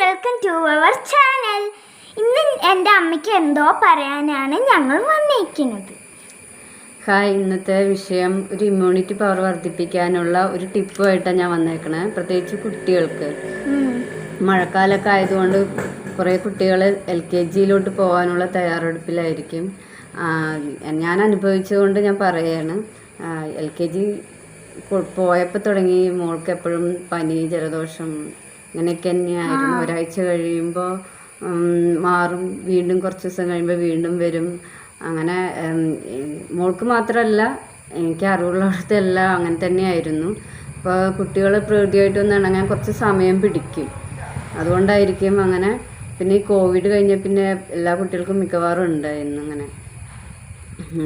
Welcome to our channel ഇന്ന് എന്റെ അമ്മയ്ക്ക് എന്തോ പറയാനാണ് ഞങ്ങൾ വന്നിരിക്കുന്നത്. ഹായ് ഇന്നത്തെ വിഷയം ഒരു ഇമ്മ്യൂണിറ്റി പവർ വർദ്ധിപ്പിക്കാനുള്ള ഒരു ടിപ്പുമായിട്ടാണ് ഞാൻ വന്നേക്കണേ. പ്രത്യേകിച്ച് കുട്ടികൾക്ക്. മഴക്കാലൊക്കെ മഴക്കാലമൊക്കെ ആയതുകൊണ്ട് കുറേ കുട്ടികൾ എൽ കെ ജിയിലോട്ട് പോകാനുള്ള തയ്യാറെടുപ്പിലായിരിക്കും. ഞാൻ അനുഭവിച്ചതുകൊണ്ട് ഞാൻ പറയുകയാണ് എൽ കെ ജി പോയപ്പോൾ തുടങ്ങി മോൾക്ക് എപ്പോഴും പനി ജലദോഷം ഇങ്ങനെയൊക്കെ തന്നെയായിരുന്നു ഒരാഴ്ച കഴിയുമ്പോൾ മാറും. വീണ്ടും കുറച്ച് ദിവസം കഴിയുമ്പോൾ വീണ്ടും വരും. അങ്ങനെ മോൾക്ക് മാത്രമല്ല എനിക്ക് അറിവുള്ളിടത്തെല്ലാം അങ്ങനെ തന്നെയായിരുന്നു. അപ്പോൾ കുട്ടികൾ പ്രകൃതിയായിട്ട് ഇണങ്ങാൻ കുറച്ച് സമയം പിടിക്കും. അതുകൊണ്ടായിരിക്കും അങ്ങനെ. പിന്നെ ഈ കോവിഡ് കഴിഞ്ഞ പിന്നെ എല്ലാ കുട്ടികൾക്കും മിക്കവാറും ഉണ്ടായിരുന്നു അങ്ങനെ.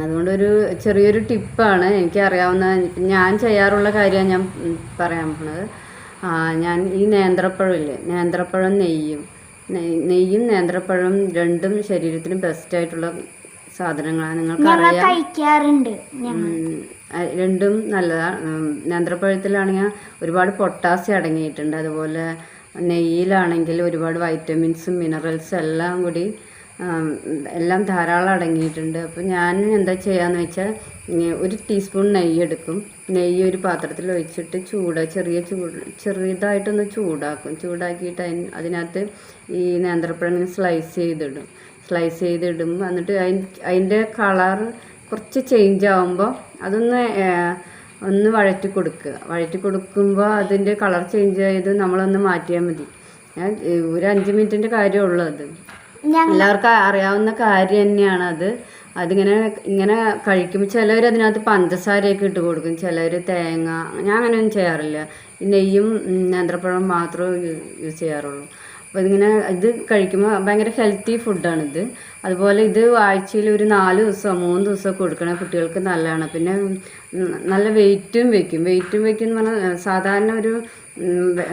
അതുകൊണ്ടൊരു ചെറിയൊരു ടിപ്പാണ്. എനിക്ക് അറിയാവുന്ന ഞാൻ ചെയ്യാറുള്ള കാര്യമാണ് ഞാൻ പറയാൻ പോണത്. ഞാൻ ഈ നേന്ത്രപ്പഴമില്ലേ? നേന്ത്രപ്പഴം നെയ്യും. നെയ്യും നേന്ത്രപ്പഴം രണ്ടും ശരീരത്തിന് ബെസ്റ്റ് ആയിട്ടുള്ള സാധനങ്ങളാണ്. നിങ്ങൾക്ക് കഴിക്കാറുണ്ട്. രണ്ടും നല്ലതാണ് നേന്ത്രപ്പഴത്തിലാണെങ്കിൽ ഒരുപാട് പൊട്ടാസ്യം അടങ്ങിയിട്ടുണ്ട്. അതുപോലെ നെയ്യിലാണെങ്കിൽ ഒരുപാട് വൈറ്റമിൻസും മിനറൽസും എല്ലാം കൂടി എല്ലാം ധാരാളം അടങ്ങിയിട്ടുണ്ട്. അപ്പോൾ ഞാൻ എന്താ ചെയ്യാന്ന് വെച്ചാൽ ഒരു ടീസ്പൂൺ നെയ്യ് എടുക്കും. നെയ്യ് ഒരു പാത്രത്തിൽ ഒഴിച്ചിട്ട് ചൂട് ചെറിയ ചൂട് ചെറിയതായിട്ടൊന്ന് ചൂടാക്കും. ചൂടാക്കിയിട്ട് അതിന് അതിനകത്ത് ഈ നേന്ത്രപ്പഴങ്ങനെ സ്ലൈസ് ചെയ്തിടും. സ്ലൈസ് ചെയ്തിടും. എന്നിട്ട് അതിന് അതിന്റെ കളർ കുറച്ച് ചേഞ്ച് ആകുമ്പോൾ അതൊന്ന് ഒന്ന് വഴറ്റി കൊടുക്കുക. വഴറ്റി കൊടുക്കുമ്പോൾ അതിന്റെ കളർ ചേഞ്ച് ചെയ്ത് നമ്മളൊന്ന് മാറ്റിയാൽ മതി. ഞാൻ ഒരു അഞ്ച് മിനിറ്റിന്റെ കാര്യമുള്ളൂ അത്. ഞങ്ങൾ എല്ലാവർക്കും അറിയാവുന്ന കാര്യം തന്നെയാണ് അത്. അതിങ്ങനെ ഇങ്ങനെ കഴിക്കുമ്പോൾ ചിലവർ അതിനകത്ത് പഞ്ചസാരയൊക്കെ ഇട്ട് കൊടുക്കും. ചിലവർ തേങ്ങ ഞാൻ അങ്ങനെയൊന്നും ചെയ്യാറില്ല. നെയ്യും നേന്ത്രപ്പഴവും നേന്ത്രപ്പഴം മാത്രമേ യൂസ് ചെയ്യാറുള്ളൂ. അപ്പോൾ ഇതിങ്ങനെ ഇത് കഴിക്കുമ്പോൾ ഭയങ്കര ഹെൽത്തി ഫുഡാണിത് അതുപോലെ ഇത് ആഴ്ചയിൽ ഒരു നാല് ദിവസം മൂന്ന് ദിവസം കൊടുക്കണ കുട്ടികൾക്ക് നല്ലതാണ്. പിന്നെ നല്ല വെയിറ്റും വയ്ക്കും വെയിറ്റും വയ്ക്കും എന്ന് പറഞ്ഞാൽ സാധാരണ ഒരു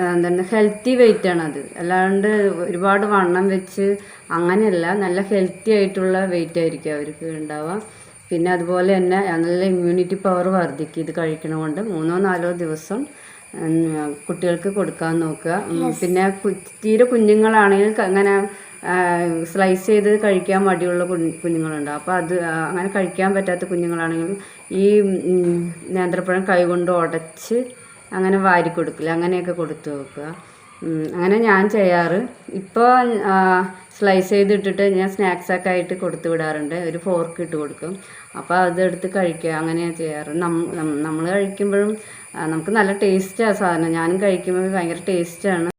എന്താണ് ഹെൽത്തി വെയിറ്റ് ആണ് അത്. അല്ലാണ്ട് ഒരുപാട് വണ്ണം വെച്ച് അങ്ങനെയല്ല നല്ല ഹെൽത്തി ആയിട്ടുള്ള വെയിറ്റ് ആയിരിക്കും അവർക്ക് ഉണ്ടാവുക. പിന്നെ അതുപോലെ തന്നെ നല്ല ഇമ്മ്യൂണിറ്റി പവർ വർദ്ധിക്കും ഇത് കഴിക്കണ കൊണ്ട്. മൂന്നോ നാലോ ദിവസം കുട്ടികൾക്ക് കൊടുക്കാൻ നോക്കുക. പിന്നെ തീരെ കുഞ്ഞുങ്ങളാണെങ്കിൽ അങ്ങനെ സ്ലൈസ് ചെയ്ത് കഴിക്കാൻ മടിയുള്ള കുഞ്ഞ് കുഞ്ഞുങ്ങളുണ്ട്. അപ്പോൾ അത് അങ്ങനെ കഴിക്കാൻ പറ്റാത്ത കുഞ്ഞുങ്ങളാണെങ്കിൽ ഈ നേന്ത്രപ്പഴം കൈകൊണ്ട് ഉടച്ച് അങ്ങനെ വാരി കൊടുക്കില്ല അങ്ങനെയൊക്കെ കൊടുത്തു നോക്കുക. അങ്ങനെ ഞാൻ ചെയ്യാറ്. ഇപ്പോൾ സ്ലൈസ് ചെയ്തിട്ടിട്ട് ഞാൻ സ്നാക്സൊക്കെ ആയിട്ട് കൊടുത്തു വിടാറുണ്ട്. ഒരു ഫോർക്ക് ഇട്ട് കൊടുക്കും. അപ്പോൾ അതെടുത്ത് കഴിക്കുക. അങ്ങനെയാണ് ചെയ്യാറ്. നമ്മൾ കഴിക്കുമ്പോഴും നമുക്ക് നല്ല ടേസ്റ്റാണ് സാധനം. ഞാനും കഴിക്കുമ്പോൾ ഭയങ്കര ടേസ്റ്റാണ്